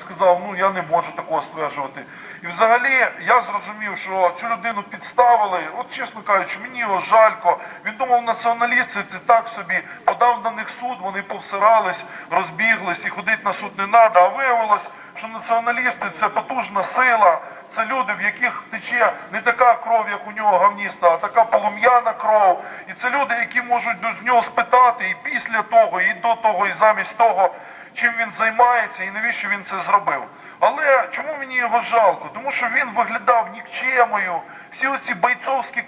Сказав, ну я не можу такого стверджувати. І взагалі я зрозумів, що цю людину підставили. От чесно кажучи, мені його жалько. Він думав, націоналісти це так собі. Подав на них суд, вони повсирались, розбіглись і ходити на суд не треба. А виявилось, що націоналісти це потужна сила. Це люди, в яких тече не така кров, як у нього гавніста, а така полум'яна кров. І це люди, які можуть з нього спитати і після того, і до того, і замість того, чим він займається і навіщо він це зробив. Але чому мені його жалко? Тому що він виглядав нікчемою. Всі оці бойцовські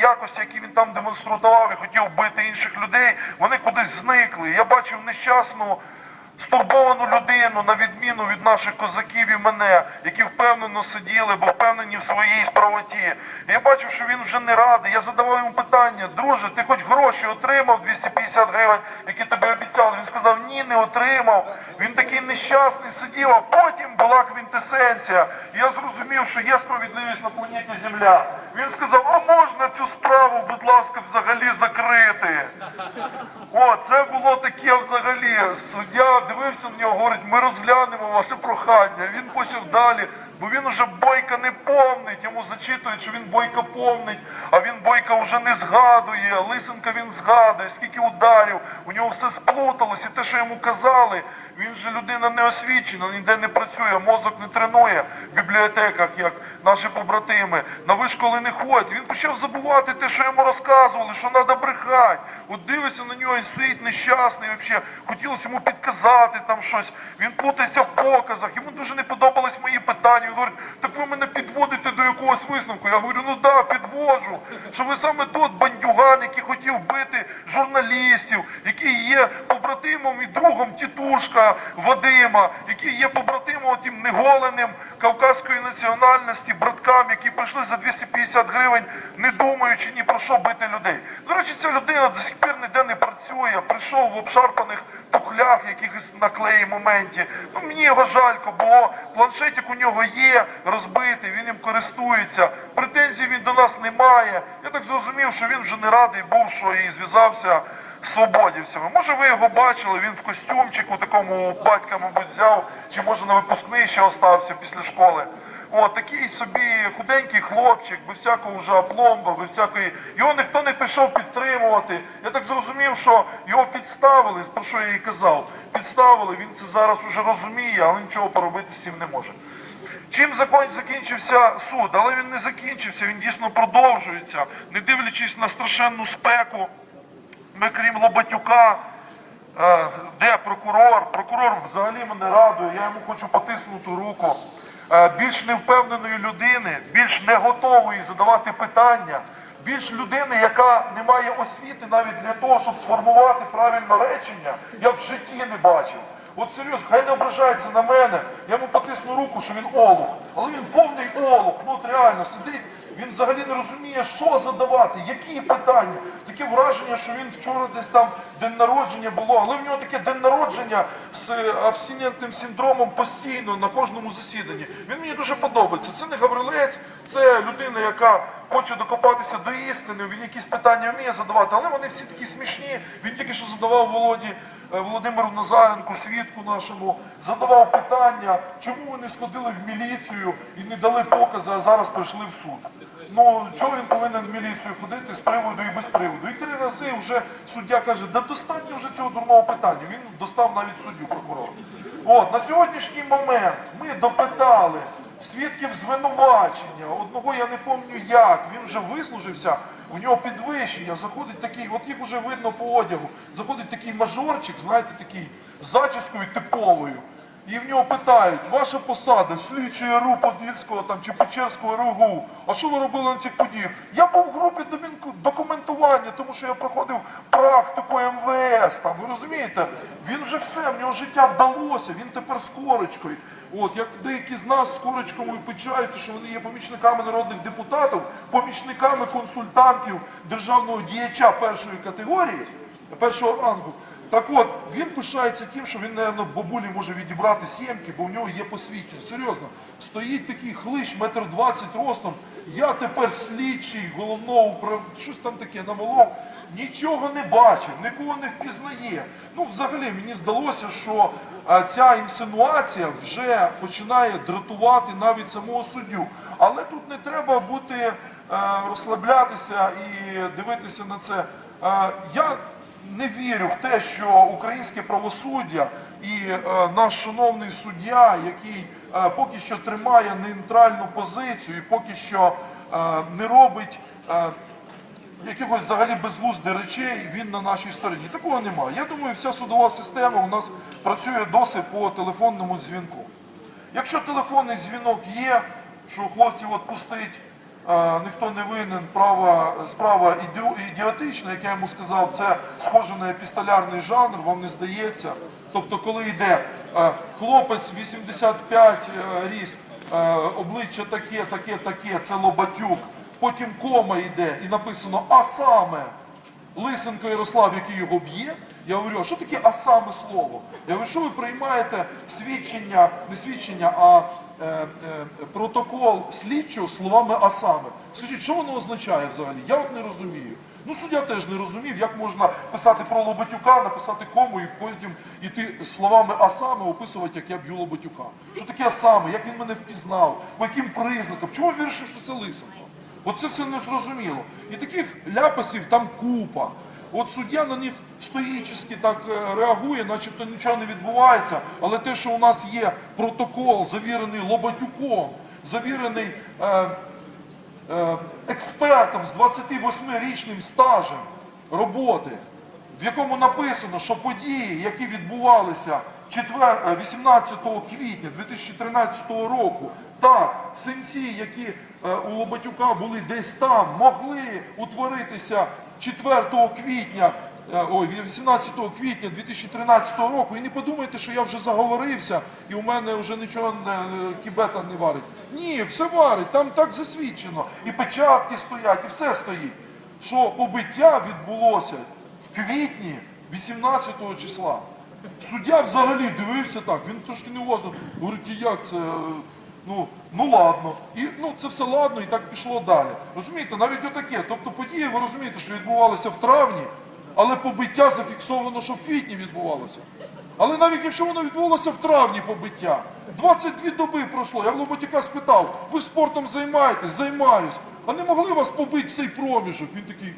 якості, які він там демонстрував і хотів бити інших людей, вони кудись зникли. Я бачив нещасну стурбовану людину, на відміну від наших козаків і мене, які впевнено сиділи, бо впевнені в своїй справоті. Я бачив, що він вже не радий. Я задавав йому питання, друже, ти хоч гроші отримав 250 гривень, які тобі обіцяли. Він сказав, ні, не отримав. Він такий нещасний сидів, а потім була квінтесенція. Я зрозумів, що є справедливість на планеті Земля. Він сказав, а можна цю справу, будь ласка, взагалі закрити. О, це було таке взагалі. Суддя дивився на нього, говорить, ми розглянемо ваше прохання. Він почав далі, бо він уже бойка не помнить. Йому зачитують, що він бойка помнить, а він бойка вже не згадує. Лисенка він згадує, скільки ударів, у нього все сплуталось, і те, що йому казали. Він же людина не освічена, ніде не працює, мозок не тренує бібліотеках, як наші побратими. На вишколи не ходить. Він почав забувати те, що йому розказували, що треба брехати. От дивишся на нього, він стоїть нещасний. Взагалі. Хотілося йому підказати там щось. Він плутається в показах. Йому дуже не подобались мої питання. Він говорить, так ви мене підводите до якогось висновку. Я говорю, ну да, підводжу. Що ви саме тот бандюган, який хотів бити журналістів, який є побратимом і другом тітушка Вадима, який є побратимом тим неголеним кавказької національності, браткам, які прийшли за 250 гривень, не думаючи ні про що бити людей. До речі, ця людина до сих пір ніде не працює, прийшов в обшарпаних тухлях, якихось наклеї моменті. Ну мені його жалько, бо планшетик у нього є розбитий, він їм користується. Претензій він до нас не має. Я так зрозумів, що він вже не радий був, що і зв'язався свободівцями. Може, ви його бачили, він в костюмчику такому батька, мабуть, взяв, чи може на випускний ще остався після школи. О, такий собі худенький хлопчик, без всякого вже опломба, без всякої. Його ніхто не прийшов підтримувати. Я так зрозумів, що його підставили, про що я і казав. Підставили, він це зараз уже розуміє, але нічого поробити з цим не може. Чим закінчився суд? Але він не закінчився, він дійсно продовжується, не дивлячись на страшенну спеку. Ми крім Лобатюка, е, де прокурор? Прокурор взагалі мене радує, я йому хочу потиснути руку. Е, Більш невпевненої людини, більш не готової задавати питання, більш людини, яка не має освіти навіть для того, щоб сформувати правильне речення, я в житті не бачив. От серйозно, хай не ображається на мене. Я йому потисну руку, що він олух. Але він повний олух. Ну от реально сидить. Він взагалі не розуміє, що задавати, які питання. Таке враження, що він вчора десь там день народження було, але в нього таке день народження з абстинентним синдромом постійно на кожному засіданні. Він мені дуже подобається. Це не гаврилець, це людина, яка хоче докопатися до істини. Він якісь питання вміє задавати, але вони всі такі смішні. Він тільки що задавав Володі. Е, Володимиру Назаренку, свідку нашому, задавав питання, чому ви не сходили в міліцію і не дали покази, а зараз прийшли в суд. Ну чого він повинен в міліцію ходити з приводу і без приводу? І три рази вже суддя каже, да достатньо вже цього дурного питання. Він достав навіть суддю прокурора. От на сьогоднішній момент ми допитали свідків звинувачення. Одного я не пам'ятаю як. Він вже вислужився. У нього підвищення, заходить такий, от їх вже видно по одягу, заходить такий мажорчик, знаєте, такий з зачіскою типовою. І в нього питають, ваша посада, слідчий РУ Подільського там, чи Печерського РУГУ, а що ви робили на цих подіях? Я був в групі документування, тому що я проходив практику МВС, там, ви розумієте? Він вже все, в нього життя вдалося, він тепер з корочкою. От, як деякі з нас з корочками печаються, що вони є помічниками народних депутатів, помічниками консультантів державного діяча першої категорії, першого рангу. Так от, він пишається тим, що він, мабуть, бабулі може відібрати сімки, бо в нього є посвідчення. Серйозно, стоїть такий хлищ, метр двадцять ростом. Я тепер слідчий головного управління, щось там таке намолов. Нічого не бачив, нікого не впізнає. Ну, взагалі, мені здалося, що е, ця інсинуація вже починає дратувати навіть самого суддю. Але тут не треба бути е, розслаблятися і дивитися на це. Е, я не вірю в те, що українське правосуддя і наш шановний суддя, який поки що тримає нейтральну позицію і поки що не робить. Якихось взагалі безглуздих речей він на нашій стороні. Такого немає. Я думаю, вся судова система у нас працює досить по телефонному дзвінку. Якщо телефонний дзвінок є, що хлопців відпустить, е, ніхто не винен, права, справа ідіотична, як я йому сказав, це схоже на епістолярний жанр, вам не здається. Тобто, коли йде е, хлопець 85 е, ріст, обличчя таке, таке, таке, це Лобатюк, потім кома йде і написано А саме Лисенко Ярослав, який його б'є. Я говорю, а що таке а саме слово? Я говорю, що ви приймаєте свідчення, не свідчення, а е, е, протокол слідчого словами а саме. Скажіть, що воно означає взагалі? Я от не розумію. Ну, суддя теж не розумів, як можна писати про Лоботюка, написати кому і потім іти словами а саме описувати, як я б'ю Лоботюка. Що таке а саме, як він мене впізнав, по яким признакам, чому вирішив, що це Лисенко? Оце все не зрозуміло. І таких ляпасів там купа. От суддя на них стоїчно так е, реагує, начебто нічого не відбувається. Але те, що у нас є протокол, завірений Лобатюком, завірений е, е, експертом з 28-річним стажем роботи, в якому написано, що події, які відбувалися четвер- е, 18 квітня 2013 року, так, синці, які е, у Лобатюка були десь там, могли утворитися 4 квітня. е, Ой, 18 квітня 2013 року, і не подумайте, що я вже заговорився, і у мене вже нічого кібета не варить. Ні, все варить, там так засвідчено. І печатки стоять, і все стоїть. Що побиття відбулося в квітні 18 числа. Суддя взагалі дивився так, він трошки неуважно. Говорить, як це? е, Ну, ну ладно. І ну, це все ладно, і так пішло далі. Розумієте, навіть отаке. Тобто події, ви розумієте, що відбувалися в травні, але побиття зафіксовано, що в квітні відбувалося. Але навіть якщо воно відбулося в травні побиття, 22 доби пройшло. Я в Лоботяка спитав, ви спортом займаєтесь? Займаюсь. А не могли вас побити цей проміжок? Він такий,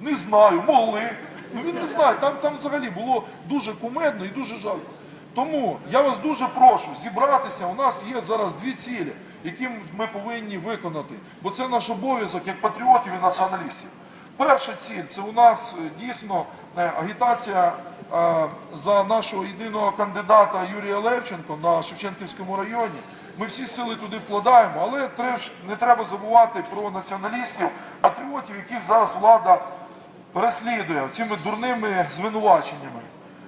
не знаю, могли. Ну він не знає, там, там взагалі було дуже кумедно і дуже жалко. Тому я вас дуже прошу зібратися. У нас є зараз дві цілі, які ми повинні виконати. Бо це наш обов'язок як патріотів і націоналістів. Перша ціль це у нас е, дійсно е, агітація е, за нашого єдиного кандидата Юрія Левченко на Шевченківському районі. Ми всі сили туди вкладаємо, але треш- не треба забувати про націоналістів, патріотів, яких зараз влада переслідує цими дурними звинуваченнями.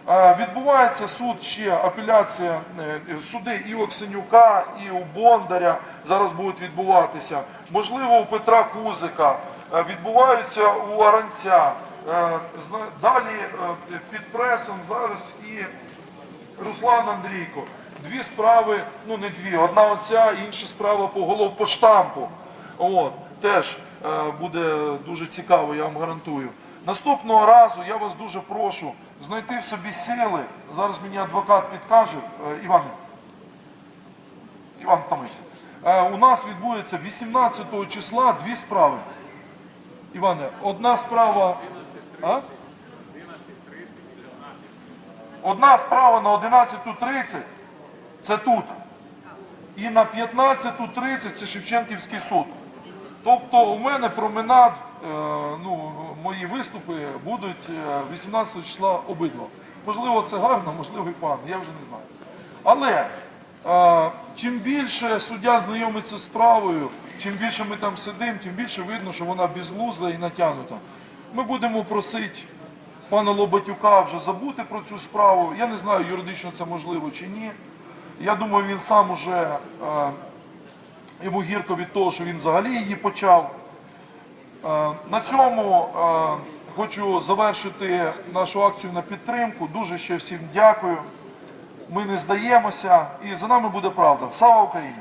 Е, Відбувається суд ще апеляція е, суди і Оксенюка, і у Бондаря зараз будуть відбуватися. Можливо, у Петра Кузика Е, відбуваються у Аранця. Е, Далі е, під пресом зараз і Руслан Андрійко. Дві справи, ну не дві, одна оця, інша справа по головпоштампу. От, теж е, буде дуже цікаво, я вам гарантую. Наступного разу я вас дуже прошу знайти в собі сили. Зараз мені адвокат підкаже, е, Іван. Іван Томився. Е, у нас відбудеться 18 числа дві справи. Іване, одна справа. А? Одна справа на 11.30 це тут. І на 15.30 це Шевченківський суд. Тобто у мене променад, е, ну, мої виступи будуть е, 18 числа обидва. Можливо, це гарно, можливо, і пан, я вже не знаю. Але е, чим більше суддя знайомиться з справою, чим більше ми там сидимо, тим більше видно, що вона безглузда і натягнута. Ми будемо просити пана Лобатюка вже забути про цю справу. Я не знаю, юридично це можливо чи ні. Я думаю, він сам уже е, йому гірко від того, що він взагалі її почав. Е, На цьому е, хочу завершити нашу акцію на підтримку. Дуже ще всім дякую. Ми не здаємося і за нами буде правда. Слава Україні!